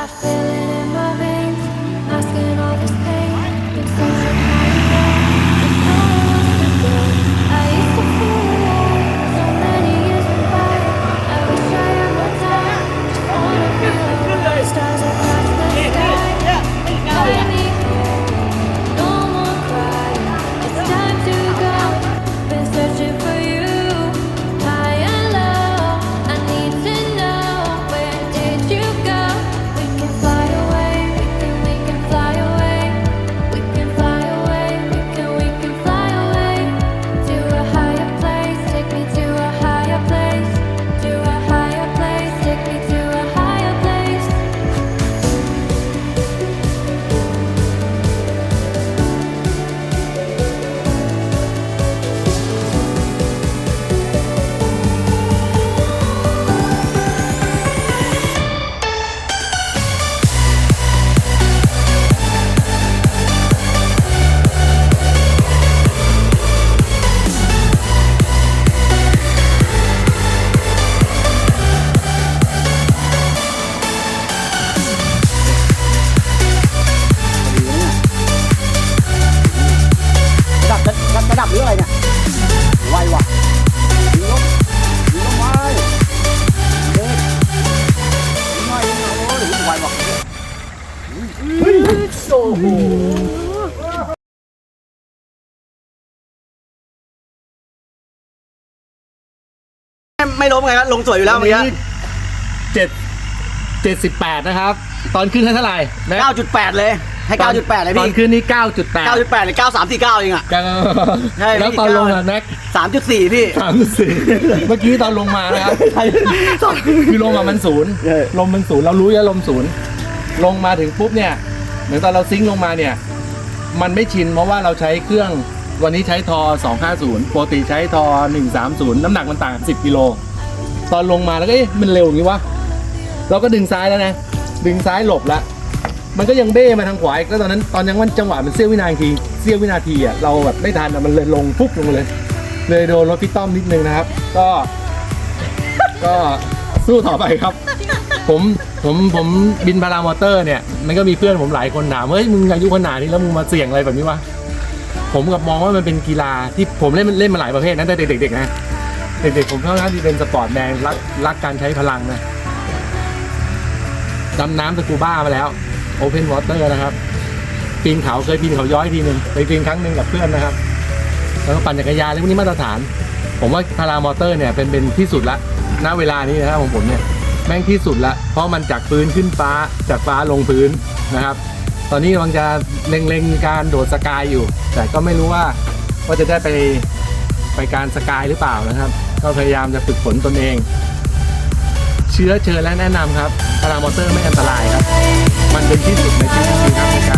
I feel it. ไม่ล้มไงครับลงสวยอยู่แล้วเมื่อกี้เจ็ดเจ็ดสิบแปดนะครับ ตอนขึ้นให้เท่าไหร่แม็ก9.8เลย ให้9.8เลยตอนพี่ขึ้นนี่เก้าจุดแปด9.8หรือ9349เองอะ ใช่แล้วตอนลงอะแม็ก3.4พี่ สามสี่เมื่อกี้ตอนลงมานะครับคือลงมามันศูนย์เออลมมันศูนย์เรารู้แล้วลมศูนย์ลงมาถึงปุ๊บเนี่ย เหมือนตอนเราซิงค์ลงมาเนี่ย มันไม่ชินเพราะว่าเราใช้เครื่องวันนี้ใช้ทอ 250ปกติใช้ทอ 130 น้ำหนักมันต่าง 10กิโลตอนลงมาแล้วก็เอ๊ะมันเร็วอย่างนี้วะเราก็ดึงซ้ายแล้วนะ ดึงซ้ายหลบแล้วมันก็ยังเบ้มาทางขวาอีกแล้วตอนนั้นตอนยังมันจังหวะมันเสี้ยววินาทีเสี้ยววินาทีอะเราแบบไม่ทันอะมันเลยลงปุ๊บลงเลย เลยโดนรถพี่ต้อมนิดนึงนะครับ ก็ ก็สู้ต่อไปครับ ผมผมผมบินพารามอเตอร์เนี่ยมันก็มีเพื่อนผมหลายคนถามเฮ้ยมึงอายุขนาดนี้แล้วมึงมาเสี่ยงอะไรแบบนี้วะผมกับมองว่ามันเป็นกีฬาที่ผมเล่นเล่นมาหลายประเภทนะแต่เด็กๆนะเด็กๆผมค่อนข้างที่เป็นสปอร์ตแมนรักรักการใช้พลังนะดำน้ำสกูบ้ามาแล้วโอเพนวอเตอร์นะครับปีนเขาเคยปีนเขาย้อยทีหนึ่งไปปีนครั้งหนึ่งกับเพื่อนนะครับ แล้วก็ปั่นจักรยานอะไรพวกนี้มาตรฐาน ผมว่าพารามอเตอร์เนี่ยเป็นเป็นที่สุดละณเวลานี้นะครับของผมเนี่ย แม่งที่สุดละ เพราะมันจากพื้นขึ้นฟ้าจากฟ้าลงพื้นนะครับ ตอนนี้กำลังจะเล็งๆการโดดสกายอยู่ แต่ก็ไม่รู้ว่าว่าจะได้ไปไปการสกายหรือเปล่านะครับ ก็พยายามจะฝึกฝนตนเอง เชื้อเชิญและแนะนำครับพารามอเตอร์ไม่อันตรายครับ มันเป็นที่สุดในชีวิตจริงครับในการ